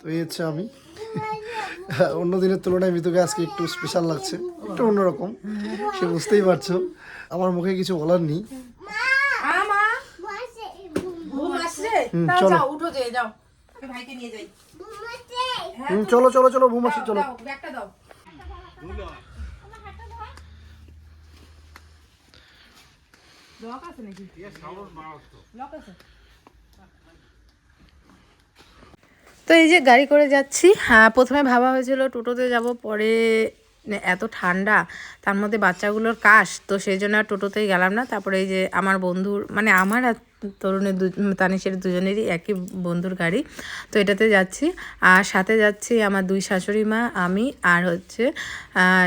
তো এই হচ্ছে আমি। অন্য দিনের তুলনায় মিতুকে আজকে একটু স্পেশাল লাগছে একটু অন্যরকম সে বুঝতেই পারছ। আমার মুখে কিছু বলার নেই। চলো। যাও উঠো যে যাও। আমি ভাইকে নিয়ে যাই। হ্যাঁ হুম, চলো চলো চলো ঘুম আসি চলো। লক আছে নাকি? লক আছে? তো এই যে গাড়ি করে যাচ্ছি হ্যাঁ প্রথমে ভাবা হয়েছিল টোটোতে যাব, পরে এত ঠান্ডা, তার মধ্যে বাচ্চাগুলোর কাশ, তো সেই জন্য আর টোটোতেই গেলাম না। তারপরে এই যে আমার বন্ধুর মানে আমার আর তরুণের দু তানিশের দুজনেরই একই বন্ধুর গাড়ি। তো এটাতে যাচ্ছি। আর সাথে যাচ্ছি আমার দুই শাশুড়ি মা, আমি আর হচ্ছে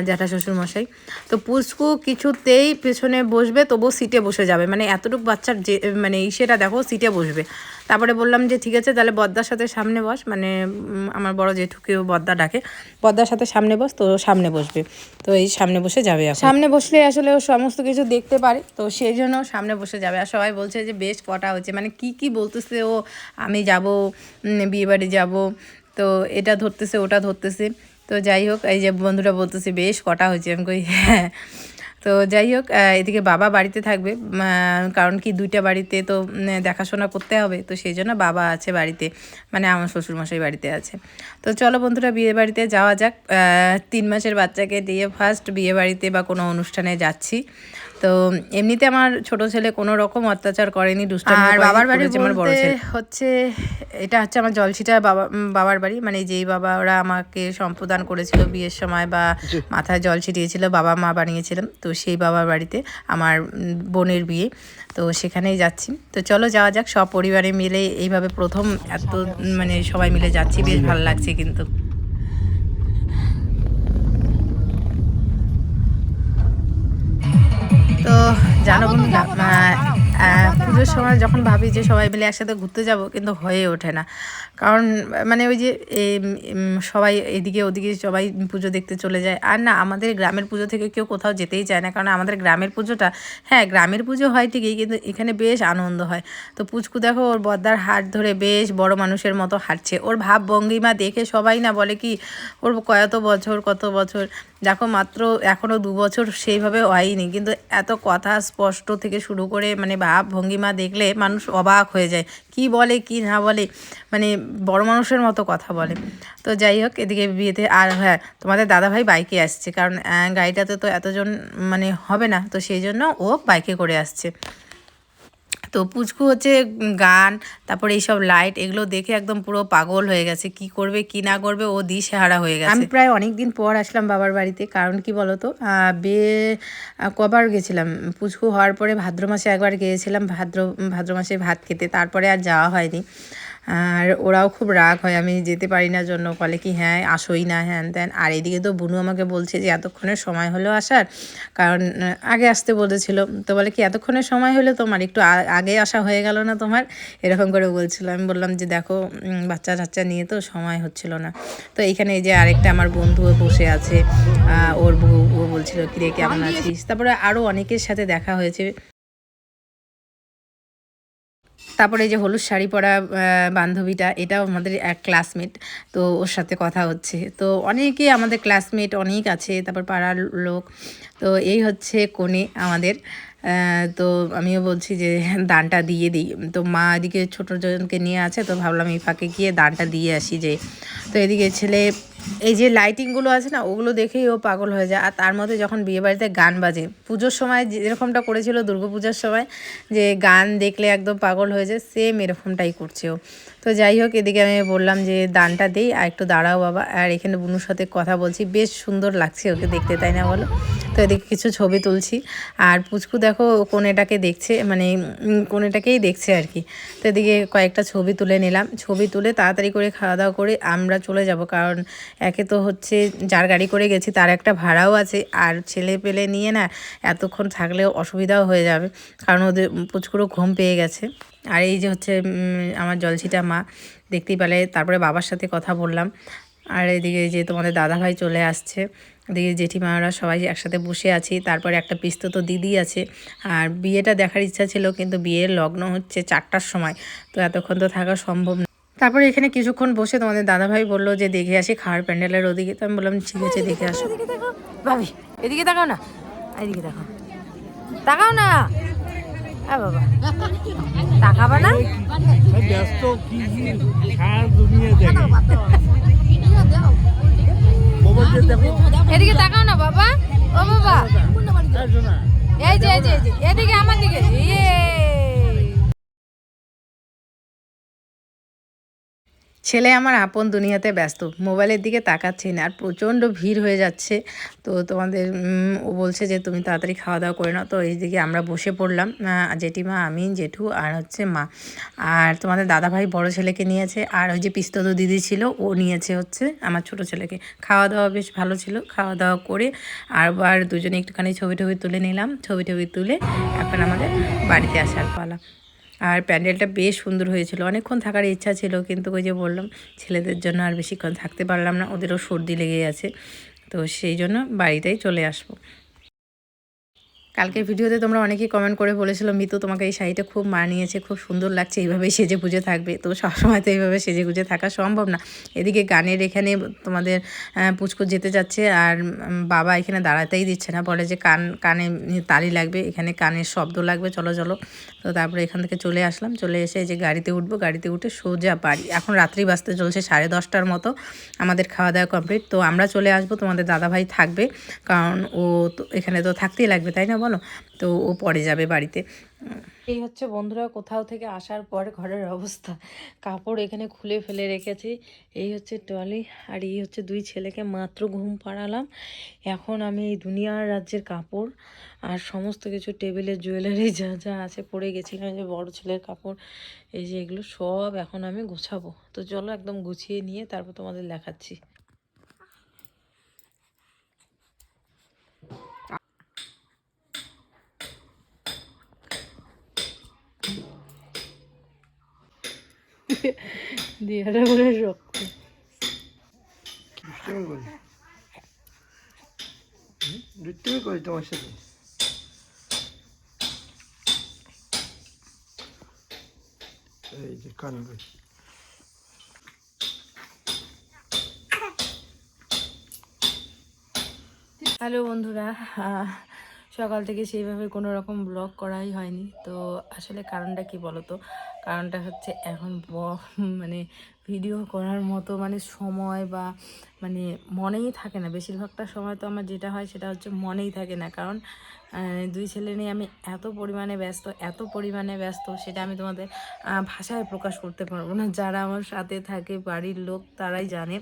জ্যাঠা শ্বশুর মশাই। তো পুচকু কিছুতেই পেছনে বসবে, তবুও সিটে বসে যাবে। মানে এতটুকু বাচ্চার যে মানে সেটা দেখো, সিটে বসবে। তারপরে বললাম যে, ঠিক আছে, তাহলে বদ্দার সাথে সামনে বস। মানে আমার বড় জেঠুকেও বদ্দা ডাকে। বদ্দার সাথে সামনে বস, তো সামনে বসবে। তো এই সামনে বসে যাবে। সামনে বসলে আসলে ও সমস্ত কিছু দেখতে পারে। তো সেই জন্য সামনে বসে যাবে। আর সবাই বলছে যে, বেশ কটা হচ্ছে। মানে কি কি বলতেছে ও, আমি যাব বিয়ে বাড়ি যাব, তো এটা ধরতেছে, ওটা ধরতেছে। তো যাই হোক, এই যে বন্ধুরা বলতেছে, বেশ, কটা হয়েছে? আমি কই হ্যাঁ। তো যাই হোক এদিকে বাবা বাড়িতে থাকবে কারণ কি দুইটা বাড়িতে তো দেখাশোনা করতে হবে, তো সেই জন্য বাবা আছে বাড়িতে মানে আমার শ্বশুরমশাই বাড়িতে আছে। তো চলো বন্ধুরা বিয়ে বাড়িতে যাওয়া যাক। তিন মাসের বাচ্চাকে দিয়ে ফার্স্ট বিয়ে বাড়িতে বা কোনো অনুষ্ঠানে যাচ্ছি। তো এমনিতে আমার ছোট ছেলে কোনো রকম অত্যাচার করেনি দুষ্টামি আর বাবার বাড়ি আমার বড় ছেলে। হচ্ছে এটা হচ্ছে আমার জলছিটা বাবা বাবার বাড়ি মানে যেই বাবা ওরা আমাকে সম্প্রদান করেছিল বিয়ের সময় বা মাথায় জল ছিটিয়েছিল বাবা মা বানিয়েছিলাম তো সেই বাবার বাড়িতে আমার বোনের বিয়ে তো সেখানেই যাচ্ছি। তো চলো যাওয়া যাক সব পরিবারে মিলে এইভাবে প্রথম এত মানে সবাই মিলে যাচ্ছি বেশ ভালো লাগছে কিন্তু। তো জানো আহ, পুজোর সময় যখন ভাবি যে সবাই মিলে একসাথে ঘুরতে যাব, কিন্তু হয়ে ওঠে না। কারণ মানে ওই যে সবাই এদিকে ওদিকে সবাই পুজো দেখতে চলে যায়। আর না, আমাদের গ্রামের পুজো থেকে কেউ কোথাও যেতেই চায় না, কারণ আমাদের গ্রামের পুজোটা হ্যাঁ গ্রামের পুজো হয় ঠিকই, কিন্তু এখানে বেশ আনন্দ হয়। তো পুচকু দেখো, ওর বদ্দার হাট ধরে বেশ বড় মানুষের মতো হাঁটছে। ওর ভাব ভঙ্গিমা দেখে সবাই না বলে কি, ওর কত বছর কত বছর, দেখো মাত্র এখনও দু বছর সেইভাবে হয়নি। কিন্তু এত কথা স্পষ্ট থেকে শুরু করে মানে ভাব, ভঙ্গিমা দেখলে মানুষ অবাক হয়ে যায়। কি বলে, কি না বলে? মানে বড় মানুষের মতো কথা বলে। তো যাই হোক, এদিকে বিয়েতে আর হ্যাঁ তোমাদের দাদাভাই বাইকে আসছে। কারণ গাড়িটাতে তো এতজন মানে হবে না। তো সেই জন্য ও বাইকে করে আসছে। তো পুচকু হচ্ছে গান, তারপরে এইসব লাইট এগুলো দেখে একদম পুরো পাগল হয়ে গেছে। কি করবে, কি না করবে, ও দিশেহারা হয়ে গেছে। আমি প্রায় অনেক দিন পর আসলাম বাবার বাড়িতে, কারণ কি বলতো বিয়ে কবার গেছিলাম। পুচকু হওয়ার পরে ভাদ্র মাসে একবার গিয়েছিলাম, ভাদ্র ভাদ্র মাসে ভাত খেতে, তারপরে আর যাওয়া হয়নি। আর ওরাও খুব রাগ হয় আমি যেতে পারি না জন্য। বলে কি হ্যাঁ আসোই না হ্যান ত্যান। আর এদিকে তো বুনু আমাকে বলছে যে এতক্ষণের সময় হলো আসার। কারণ আগে আসতে বলেছিল। তো বলে কি এতক্ষণের সময় হলো তোমার একটু আগে আসা হয়ে গেল না তোমার? এরকম করে বলছিল। আমি বললাম যে দেখো বাচ্চা টাচ্চা নিয়ে তো সময় হচ্ছিল না। তো এইখানে এই যে আরেকটা আমার বন্ধু বসে আছে ওর বউ ও বলছিল কিরে কেমন আছিস? তারপরে আরও অনেকের সাথে দেখা হয়েছে। তারপরে যে হলুদ শাড়ি পরা বান্ধবীটা, এটাও আমাদের এক ক্লাসমেট তো ওর সাথে কথা হচ্ছে। তো অনেকে আমাদের ক্লাসমেট অনেক আছে, তারপর পাড়ার লোক। তো এই হচ্ছে কোণে আমাদের। তো আমিও বলছি যে দানটা দিয়ে দিই। তো মা এদিকে ছোটো জনকে নিয়ে আছে, তো ভাবলাম এই ফাঁকে গিয়ে দানটা দিয়ে আসি যে, তো এদিকে ছেলে এই যে লাইটিংগুলো আছে না, ওগুলো দেখেই ও পাগল হয়ে যায়। আর তার মধ্যে যখন বিয়েবাড়িতে গান বাজে, পুজোর সময় যেরকমটা করেছিল দুর্গাপূজার সময়, যে গান দেখলে একদম পাগল হয়ে যায় সেম এরকমটাই করছে ও। তো যাই হোক, এদিকে আমি বললাম যে দানটা দেই, আর একটু দাঁড়াও বাবা। আর এখানে বুনুর সাথে কথা বলছি, বেশ সুন্দর লাগছে ওকে দেখতে, তাই না বলো? তো এদিকে কিছু ছবি তুলছি। আর পুচকু দেখো কোনেটাকে দেখছে মানে কোনেটাকেই দেখছে আর কি। তো এদিকে কয়েকটা ছবি তুলে নিলাম। ছবি তুলে তাড়াতাড়ি করে খাওয়া দাওয়া করে আমরা চলে যাব, কারণ একে তো হচ্ছে যার গাড়ি করে গেছি, তার একটা ভাড়াও আছে। আর ছেলে পেলে নিয়ে না এতক্ষণ থাকলেও অসুবিধাও হয়ে যাবে, কারণ ওদের পুচকুরও ঘুম পেয়ে গেছে। আর এই যে হচ্ছে আমার জলছিটা মা, দেখতেই পেলে, তারপরে বাবার সাথে কথা বললাম। আর এদিকে যে তোমাদের দাদাভাই চলে আসছে, এদিকে জেঠিমারা সবাই একসাথে বসে আছি। তারপরে একটা তো দিদি আছে। আর বিয়েটা দেখার ইচ্ছা ছিল, কিন্তু বিয়ের লগ্ন হচ্ছে চারটার সময়। তো এতক্ষণ তো থাকা সম্ভব না। তারপরে এখানে কিছুক্ষণ বসে তোমাদের দাদাভাই বলল যে দেখে আসি খাওয়ার প্যান্ডেলের ওদিকে। তো আমি বললাম ঠিক আছে দেখে আসো। ভাবি এদিকে তাকাও না। এদিকে তাকাও তাকাও না। হ্যাঁ বাবা। তাকাবা না। ব্যস্ত কি দুনিয়া দেখে। মোবাইল দিয়ে দেখো। এদিকে তাকাও না বাবা। ও বাবা। এই যে এই যে এই যে, এদিকে আমার দিকে। ইয়ে। ছেলে আমার আপন দুনিয়াতে ব্যস্ত। মোবাইলের দিকে তাকাচ্ছি না, আর প্রচণ্ড ভিড় হয়ে যাচ্ছে। তো তোমাদের ও বলছে যে তুমি তাড়াতাড়ি খাওয়া দাওয়া করে নাও। তো এইদিকে আমরা বসে পড়লাম জেঠিমা আমি জেঠু আর হচ্ছে মা। আর তোমাদের দাদাভাই বড় ছেলেকে নিয়েছে, আর ওই যে পিস্তত দিদি ছিল, ও নিয়েছে হচ্ছে আমার ছোট ছেলেকে। খাওয়া দাওয়া বেশ ভালো ছিল, খাওয়া দাওয়া করে আবার দুজনে একটুখানি ছবি টবি তুলে নিলাম। ছবি টবি তুলে এখন আমাদের বাড়িতে আসার পালা। আর প্যান্ডেলটা বেশ সুন্দর হয়েছিল। অনেকক্ষণ থাকার ইচ্ছা ছিল, কিন্তু ওই যে বললাম, ছেলেদের জন্য আর বেশিক্ষণ থাকতে পারলাম না, ওদেরও সর্দি লেগে আছে তো সেই জন্য বাড়িটাই চলে আসব। কালকের ভিডিওতে তোমরা অনেকেই কমেন্ট করে বলেছিল, মিতু, তোমাকে এই শাড়িটা খুব মানিয়েছে, খুব সুন্দর লাগছে, এইভাবেই সেজে পুজো থাকবে। তো সবসময় তো এইভাবে সেজে গুজে থাকা সম্ভব না। এদিকে গানের এখানে তোমাদের পুচকু যেতে যাচ্ছে আর বাবা এখানে দাঁড়াতেই দিচ্ছে না। বলে যে, কান, কানে তালি লাগবে, এখানে কানের শব্দ লাগবে, চলো চলো। তো তারপরে এখান থেকে চলে আসলাম। চলে এসে যে গাড়িতে উঠবো, গাড়িতে উঠে সোজা বাড়ি। এখন রাত্রি বাজতে চলছে সাড়ে দশটার মতো, আমাদের খাওয়া দাওয়া কমপ্লিট। তো আমরা চলে আসব, তোমাদের দাদাভাই থাকবে, কারণ ও তো, এখানে তো থাকতেই লাগবে, তাই না বলো? তো ও পরে যাবে বাড়িতে। এই হচ্ছে বন্ধুরা, কোথাও থেকে আসার পর ঘরের অবস্থা। কাপড় এখানে খুলে ফেলে রেখেছি। এই হচ্ছে টলি আর এই হচ্ছে দুই ছেলেকে মাত্র ঘুম পাড়ালাম। এখন আমি এই দুনিয়ার রাজ্যের কাপড় আর সমস্ত কিছু টেবিলের, জুয়েলারি যা যা আছে পড়ে গেছিলাম যে বড় ছেলের কাপড়, এই যে এগুলো সব এখন আমি গোছাবো। তো চলো একদম গুছিয়ে নিয়ে তারপর তোমাদের দেখাচ্ছি। দিয়াটা করে রক্ত করি তোমার সাথে এই যে হ্যালো বন্ধুরা সকাল থেকে সেইভাবে কোনো রকম ব্লগ করাই হয়নি, তো আসলে কারণটা কি বলো তো কারণটা হচ্ছে এখন মানে ভিডিও করার মতো মানে সময় বা মানে মনেই থাকে না। বেশিরভাগটা সময় তো আমার যেটা হয় সেটা হচ্ছে মনেই থাকে না। কারণ দুই ছেলে নিয়ে আমি এত পরিমাণে ব্যস্ত, এত পরিমাণে ব্যস্ত সেটা আমি তোমাদের ভাষায় প্রকাশ করতে পারব না। যারা আমার সাথে থাকে বাড়ির লোক তারাই জানে।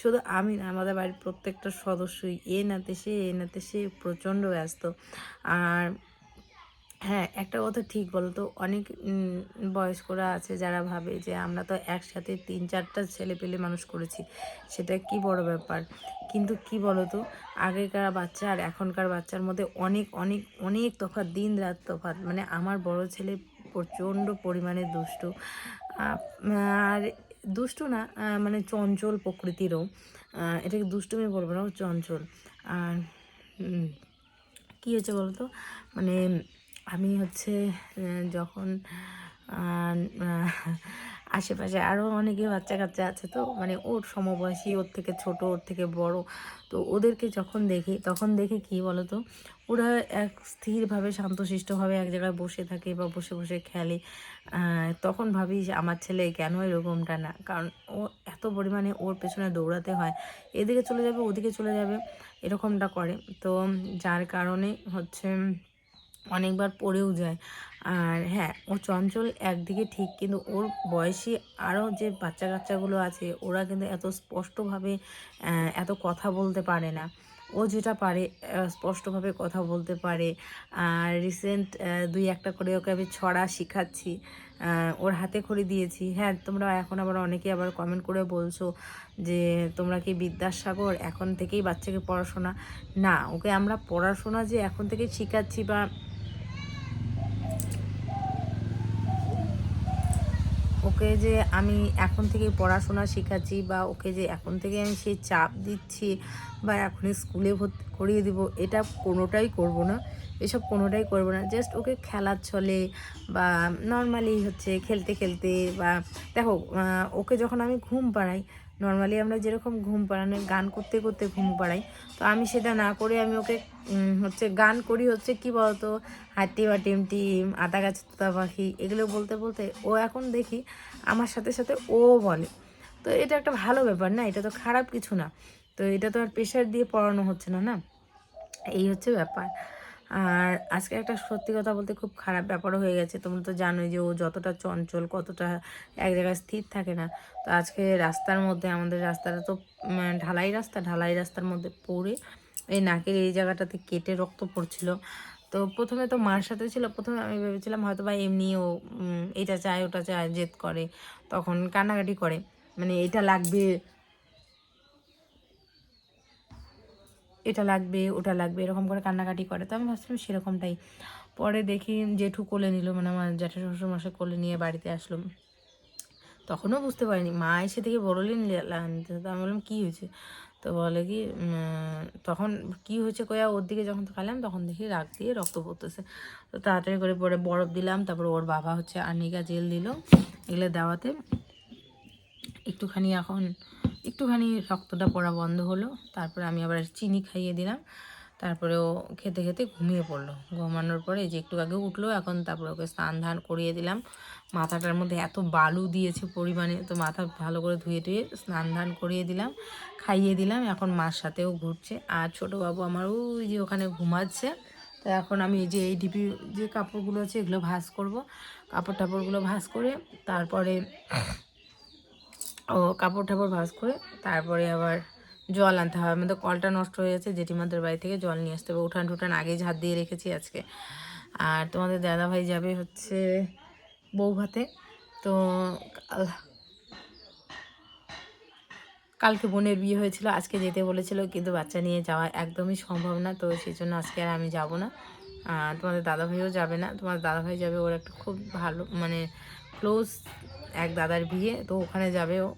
শুধু আমি না, আমাদের বাড়ির প্রত্যেকটা সদস্যই। এ নাতে সে, এ নাতে সে, প্রচণ্ড ব্যস্ত। আর হ্যাঁ একটা কথা ঠিক বলো তো অনেক বয়স্করা আছে যারা ভাবে যে আমরা তো একসাথে তিন চারটা ছেলে পেলে মানুষ করেছি। সেটা কি বড় ব্যাপার? কিন্তু কি বলো তো আগেকার বাচ্চা আর এখনকার বাচ্চার মধ্যে অনেক অনেক অনেক তফাৎ, দিন রাত তফাৎ। মানে আমার বড় ছেলে প্রচণ্ড পরিমাণে দুষ্টু। আর দুষ্টু না মানে চঞ্চল প্রকৃতিরও। এটাকে দুষ্টুমি বলব না চঞ্চল। আর কী হয়েছে বলতো? মানে আমি হচ্ছে যখন আশেপাশে আরও অনেকে বাচ্চা কাচ্চা আছে তো মানে ওর সমবয়সী, ওর থেকে ছোট, ওর থেকে বড়, তো ওদেরকে যখন দেখি, তখন দেখে কি বলতো, ওরা এক স্থিরভাবে শান্তশিষ্টভাবে এক জায়গায় বসে থাকে বা বসে বসে খেলে। তখন ভাবি আমার ছেলে কেন এরকমটা না? কারণ ও এত পরিমাণে ওর পেছনে দৌড়াতে হয়। এদিকে চলে যাবে, ওদিকে চলে যাবে, এরকমটা করে। তো যার কারণে হচ্ছে অনেকবার পড়েও যায়। আর হ্যাঁ ও চঞ্চল একদিকে ঠিক, কিন্তু ওর বয়সী আরও যে বাচ্চা কাচ্চাগুলো আছে, ওরা কিন্তু এত স্পষ্টভাবে এত কথা বলতে পারে না। ও যেটা পারে স্পষ্টভাবে কথা বলতে পারে। আর রিসেন্ট দুই একটা করে ওকে আমি ছড়া শিখাচ্ছি ওর হাতে খড়ি দিয়েছি। হ্যাঁ তোমরা এখন আবার অনেকে আবার কমেন্ট করে বলছো যে, তোমরা কি বিদ্যাসাগর? এখন থেকেই বাচ্চাকে পড়াশোনা? না, ওকে আমরা পড়াশোনা যে এখন থেকে শিখাচ্ছি বা ওকে যে আমি এখন থেকে পড়াশোনা শেখাচ্ছি বা ওকে যে এখন থেকে আমি সেই চাপ দিচ্ছি বা এখনই স্কুলে ভর্তি করিয়ে দিব, এটা কোনোটাই করব না। এসব কোনোটাই করব না। জাস্ট ওকে খেলার ছলে বা নর্মালি হচ্ছে খেলতে খেলতে বা দেখো ওকে যখন আমি ঘুম পাড়াই নর্মালি আমরা যেরকম ঘুম পাড়ানো, গান করতে করতে ঘুম পাড়াই। তো আমি সেটা না করে আমি ওকে হচ্ছে গান করি হচ্ছে কি বলতো? হাতি বা টিম টিম আতা গাছ তোতা পাখি, এগুলো বলতে বলতে ও এখন দেখি আমার সাথে সাথে ও বলে। তো এটা একটা ভালো ব্যাপার না? এটা তো খারাপ কিছু না। তো এটা তো আর প্রেশার দিয়ে পড়ানো হচ্ছে না না? এই হচ্ছে ব্যাপার। আর আজকে একটা সত্যি কথা বলতে খুব খারাপ ব্যাপারও হয়ে গেছে। তোমরা তো জানোই যে ও যতটা চঞ্চল, কতটা এক জায়গায় স্থির থাকে না। তো আজকে রাস্তার মধ্যে, আমাদের রাস্তাটা তো ঢালাই রাস্তা, ঢালাই রাস্তার মধ্যে পড়ে এই নাকের এই জায়গাটাতে কেটে রক্ত পড়ছিল। তো প্রথমে তো মার সাথে ছিল, প্রথমে আমি ভেবেছিলাম হয়তো বা এমনি ও এটা চায়, ওটা চায়, জেদ করে, তখন কান্নাকাটি করে। মানে এটা লাগবে এটা লাগবে, ওটা লাগবে, এরকম করে কান্নাকাটি করে। তো আমি ভাবছিলাম সেরকমটাই। পরে দেখি জেঠু কোলে নিল মানে আমার জ্যাঠা শ্বশুর মশাই কোলে নিয়ে বাড়িতে আসলো। তখনও বুঝতে পারিনি। মা এসে থেকে বড়লি আনতে। তো আমি বললাম, কী হয়েছে? তো বলে কি তখন কি হয়েছে কয়া? ওর দিকে যখন তাকালাম, তখন দেখি রাগ দিয়ে রক্ত পড়তেছে। তো তাড়াতাড়ি করে পরে বরফ দিলাম। তারপর ওর বাবা হচ্ছে আর্নিকা জেল দিল। এগুলো দেওয়াতে একটুখানি এখন একটুখানি রক্তটা পড়া বন্ধ হলো। তারপরে আমি আবার চিনি খাইয়ে দিলাম। তারপরে ও খেতে খেতে ঘুমিয়ে পড়ল। ঘুমানোর পরে যে একটু আগে উঠল, এখন তারপরে ওকে স্নান ধান করিয়ে দিলাম। মাথাটার মধ্যে এত বালু দিয়েছে পরিমাণে, তো মাথা ভালো করে ধুয়ে টুয়ে স্নান ধান করিয়ে দিলাম, খাইয়ে দিলাম। এখন মার সাথেও ঘুরছে। আর ছোটো বাবু আমার ওই যে ওখানে ঘুমাচ্ছে। তো এখন আমি এই যে এই ডিপি যে কাপড়গুলো আছে, এগুলো ভাঁজ করব। কাপড় টাপড়গুলো ভাঁজ করে তারপরে ও কাপড় টাপড় ভাজ করে তারপরে আবার জল আনতে হবে। আমাদের কলটা নষ্ট হয়ে গেছে, জেঠিমাদের বাড়ি থেকে জল নিয়ে আসতে হবে। উঠান টুঠান আগেই ঝাঁট দিয়ে রেখেছি আজকে। আর তোমাদের দাদাভাই যাবে হচ্ছে বউ ভাতে তো কালকে বোনের বিয়ে হয়েছিল, আজকে যেতে বলেছিল, কিন্তু বাচ্চা নিয়ে যাওয়া একদমই সম্ভব না। তো সেই জন্য আজকে আর আমি যাব না। তোমাদের দাদাভাইও যাবে না। তোমার দাদাভাই যাবে, ওর একটা খুব ভালো মানে ক্লোজ এক দাদার বিয়ে, তো ওখানে যাবে ও।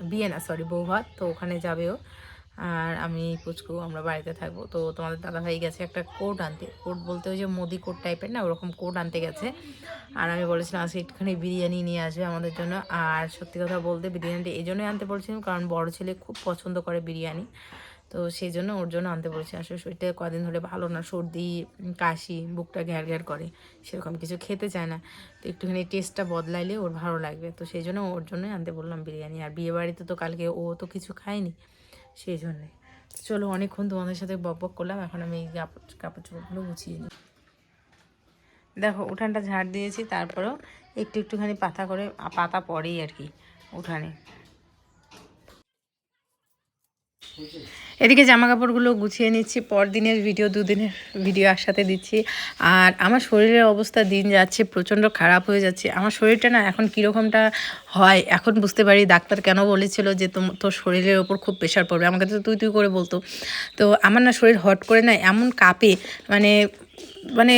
বিয়ে না সরি বৌভাত তো ওখানে যাবে ও। আর আমি পুচকু, আমরা বাড়িতে থাকব। তো তোমাদের দাদাভাই গেছে একটা কোট আনতে। কোট বলতে ওই যে মোদি কোট টাইপের না, ওরকম কোট আনতে গেছে। আর আমি বলেছিলাম, আজকে একটুখানি বিরিয়ানি নিয়ে আসবে আমাদের জন্য। আর সত্যি কথা বলতে, বিরিয়ানিটা এই জন্যই আনতে বলছিলাম, কারণ বড় ছেলে খুব পছন্দ করে বিরিয়ানি। তো সেই জন্য ওর জন্য আনতে বলছি আসলে শরীরটা কদিন ধরে ভালো না, সর্দি কাশি, বুকটা ঘ্যার ঘ্যার করে, সেরকম কিছু খেতে চায় না। তো একটুখানি টেস্টটা বদলাইলে ওর ভালো লাগবে। তো সেই জন্য ওর জন্যই আনতে বললাম বিরিয়ানি। আর বিয়ে বাড়িতে তো কালকে ও তো কিছু খায়নি সেই জন্যে চলো অনেকক্ষণ তোমাদের সাথে বক বক করলাম, এখন আমি এই কাপড় কাপড় চোপড়গুলো গুছিয়ে নিই। দেখো, উঠানটা ঝাড় দিয়েছি, তারপরেও একটু, একটুখানি পাতা করে, পাতা পড়েই আর কি, উঠানে। এদিকে জামা কাপড়গুলো গুছিয়ে নিচ্ছি, পরদিনের ভিডিও দুদিনের ভিডিও একসাথে দিচ্ছি। আর আমার শরীরের অবস্থা দিন যাচ্ছে, প্রচণ্ড খারাপ হয়ে যাচ্ছে। আমার শরীরটা না এখন কীরকমটা হয়, এখন বুঝতে পারি। ডাক্তার কেন বলেছিল যে তো তোর শরীরের ওপর খুব প্রেশার পড়বে। আমাকে তো তুই তুই করে বলতো। তো আমার না শরীর হট করে না এমন কাপে মানে মানে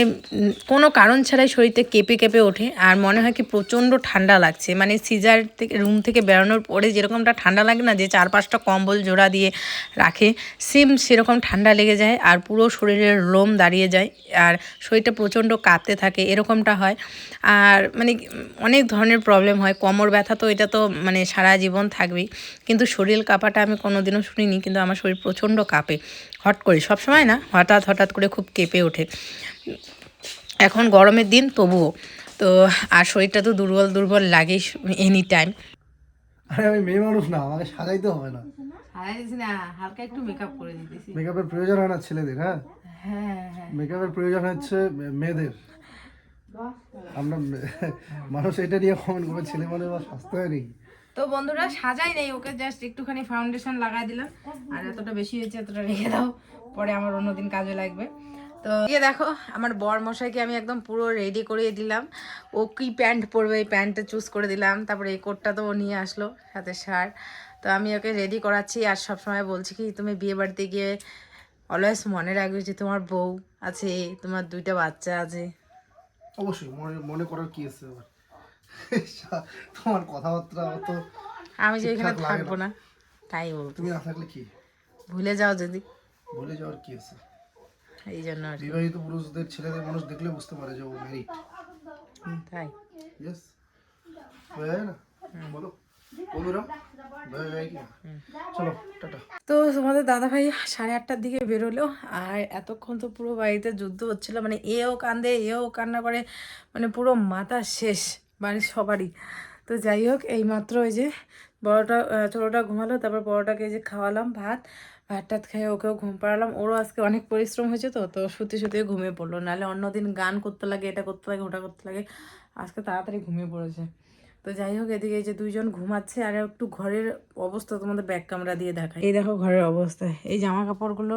কোনো কারণ ছাড়াই শরীরটা কেঁপে কেঁপে ওঠে। আর মনে হয় কি প্রচণ্ড ঠান্ডা লাগছে। মানে সিজার থেকে, রুম থেকে বেরোনোর পরে যেরকমটা ঠান্ডা লাগে না, যে চার পাঁচটা কম্বল জোড়া দিয়ে রাখে, সেম সেরকম ঠান্ডা লেগে যায় আর পুরো শরীরের লোম দাঁড়িয়ে যায় আর শরীরটা প্রচণ্ড কাঁপতে থাকে, এরকমটা হয়। আর মানে অনেক ধরনের প্রবলেম হয়। কোমর ব্যথা তো এটা তো মানে সারা জীবন থাকবেই। কিন্তু শরীর কাঁপাটা আমি কোনোদিনও শুনিনি, কিন্তু আমার শরীর প্রচণ্ড কাঁপে। হট করে সব সময় না? হঠাৎ হঠাৎ করে খুব কেঁপে ওঠে। এখন গরমের দিন তবুও। তো আর শরীরটা তো দুর্বল দুর্বল লাগেই এনি টাইম আরে আমি মেয়ে মানুষ না আমাকে সাজাইতে হবে না। না হালকা একটু মেকআপ করে দিতেছি। মেকআপের প্রয়োজন হয় না ছেলেদের হ্যাঁ? হ্যাঁ হ্যাঁ। মেকআপের প্রয়োজন হচ্ছে মেয়েদের। আমরা মানুষ এটা নিয়ে কমেন্ট করবে ছেলে মানে বা স্বাস্থ্য হয় নাকি? তো বন্ধুরা সাজাই নেই ওকে জাস্ট একটুখানি ফাউন্ডেশন লাগাই দিলাম। আর এতটা বেশি হয়েছে এতটা রেখে দাও পরে আমার অন্যদিন কাজে লাগবে। তো ইয়ে দেখো আমার বর মশাইকে আমি একদম পুরো রেডি করিয়ে দিলাম। ও কি প্যান্ট পরবে এই প্যান্টটা চুজ করে দিলাম। তারপরে এই কোটটা তো ও নিয়ে আসলো সাথে শার্ট তো আমি ওকে রেডি করাচ্ছি আর সবসময় বলছি কি তুমি বিয়ে বাড়িতে গিয়ে অলওয়েজ মনে রাখবে যে তোমার বউ আছে তোমার দুইটা বাচ্চা আছে। অবশ্যই মনে মনে করার কি আছে তোমার কথাবার্তা অত আমি যে এখানে থাকব না তাই বলতো তুমি না থাকলে কি? ভুলে যাও যদি। ভুলে যাওয়ার কি আছে? এই জন্য আর। বিবাহিত পুরুষদের ছেলেদের মানুষ দেখলে বুঝতে পারে যে ও ম্যারিড তাই। হয়ে না? বলো। তো তোমাদের দাদাভাই সাড়ে আটটার দিকে বেরোলো আর এতক্ষণ তো পুরো বাড়িতে যুদ্ধ হচ্ছিল মানে এও কান্দে এও কান্না করে মানে পুরো মাথা শেষ বাড়ির সবারই। তো যাই হোক এই মাত্র ওই যে বড়টা ছোটোটা ঘুমালো তারপর বড়টাকে যে খাওয়ালাম ভাত ভাত টাত খেয়ে ওকেও ঘুম পাড়ালাম। ওরও আজকে অনেক পরিশ্রম হয়েছে তো তো শুতে শুতে ঘুমিয়ে পড়ল। নাহলে অন্যদিন গান করতে লাগে, এটা করতে লাগে, ওটা করতে লাগে। আজকে তাড়াতাড়ি ঘুমিয়ে পড়েছে। তো যাই হোক, এদিকে এই যে দুইজন ঘুমাচ্ছে, আর একটু ঘরের অবস্থা তোমাদের ব্যাক ক্যামেরা দিয়ে দেখায় এই দেখো ঘরের অবস্থা। এই জামা কাপড়গুলো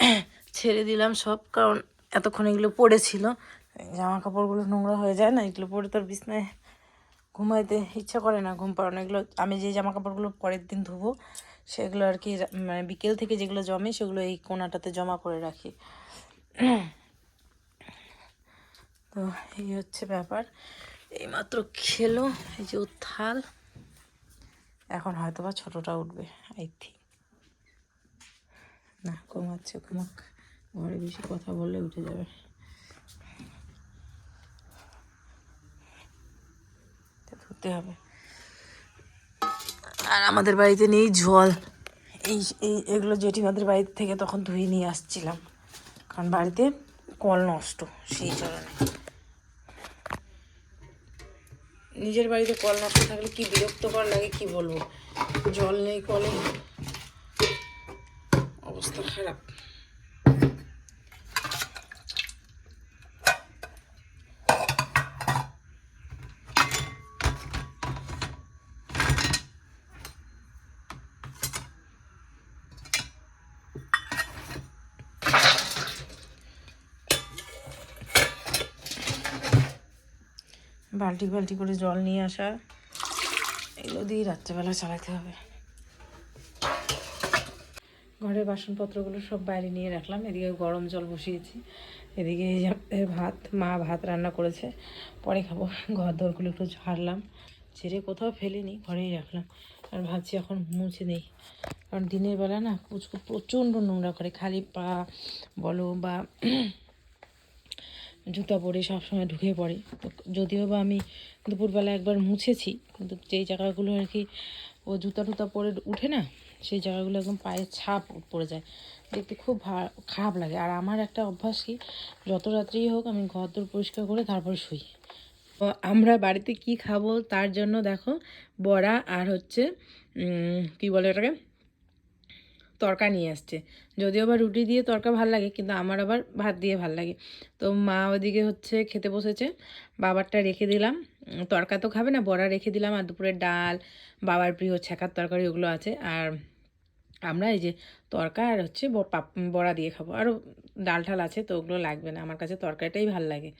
ছেড়ে দিলাম সব, কারণ এতক্ষণ এগুলো পড়েছিল। জামা কাপড়গুলো নোংরা হয়ে যায় না, এগুলো পরে তোর বিছনায় ঘুমাইতে ইচ্ছা করে না, ঘুম পাড়ানো। এগুলো, আমি যে জামা কাপড়গুলো পরের দিন ধুবো সেগুলো আর কি মানে বিকেল থেকে যেগুলো জমে সেগুলো এই কোনাটাতে জমা করে রাখি। তো এই হচ্ছে ব্যাপার। এইমাত্র খেলো, এই যে উত্থাল। এখন হয়তো বা ছোটোটা উঠবে, আই থিঙ্ক না, ঘুমাচ্ছে, ঘুমাক। ঘরে বেশি কথা বললে উঠে যাবে। ধুতে হবে। আর আমাদের বাড়িতে নেই জল। এই এই, এগুলো জেঠিমাদের বাড়ি থেকে তখন ধুয়ে নিয়ে আসছিলাম। কারণ বাড়িতে কল নষ্ট সেই কারণে নিজের বাড়িতে কল নষ্ট থাকলে কি বিরক্তকর লাগে, কি বলব? জল নেই কলে। অবস্থা খারাপ। বালতি বালতি করে জল নিয়ে আসা। এগুলো দিয়ে রাত্রেবেলা চালাতে হবে। ঘরের বাসনপত্রগুলো সব বাইরে নিয়ে রাখলাম। এদিকে গরম জল বসিয়েছি। এদিকে ভাত, মা ভাত রান্না করেছে। পরে খাব। ঘর দরগুলো একটু ঝাড়লাম। ছেড়ে কোথাও ফেলিনি, ঘরেই রাখলাম। আর ভাবছি এখন মুছে নেই। কারণ দিনের বেলা না পুচকু প্রচণ্ড নোংরা করে। খালি পা বলো বা জুতা পরে সবসময় ঢুকে পড়ে। তো যদিও বা আমি দুপুরবেলা একবার মুছেছি, কিন্তু যেই জায়গাগুলো আর কি ও জুতা টুতা পরে উঠে না, সেই জায়গাগুলো একদম পায়ের ছাপ পড়ে যায়। দেখতে খুব খারাপ লাগে। আর আমার একটা অভ্যাস কি, যত রাত্রেই হোক আমি ঘর দর পরিষ্কার করে তারপর শুই। আমরা বাড়িতে কি খাব তার জন্য দেখো, বড়া আর হচ্ছে কি বলে এটাকে তরকা নিয়ে আসছে। যদিও বা রুটি দিয়ে তরকা ভালো লাগে, কিন্তু আমার আবার ভাত দিয়ে ভালো লাগে। তো মা ওদিকে হচ্ছে খেতে বসেছে। বাবারটা রেখে দিলাম। তরকা তো খাবে না, বড়া রেখে দিলাম আর দুপুরে ডাল, বাবার প্রিয় ছ্যাঁকার তরকারি ওগুলো আছে। আর আমরা এই যে তরকা আর হচ্ছে বড়া দিয়ে খাব। আরও ডাল ঠাল আছে, তো ওগুলো লাগবে না। আমার কাছে তরকারিটাই ভালো লাগে।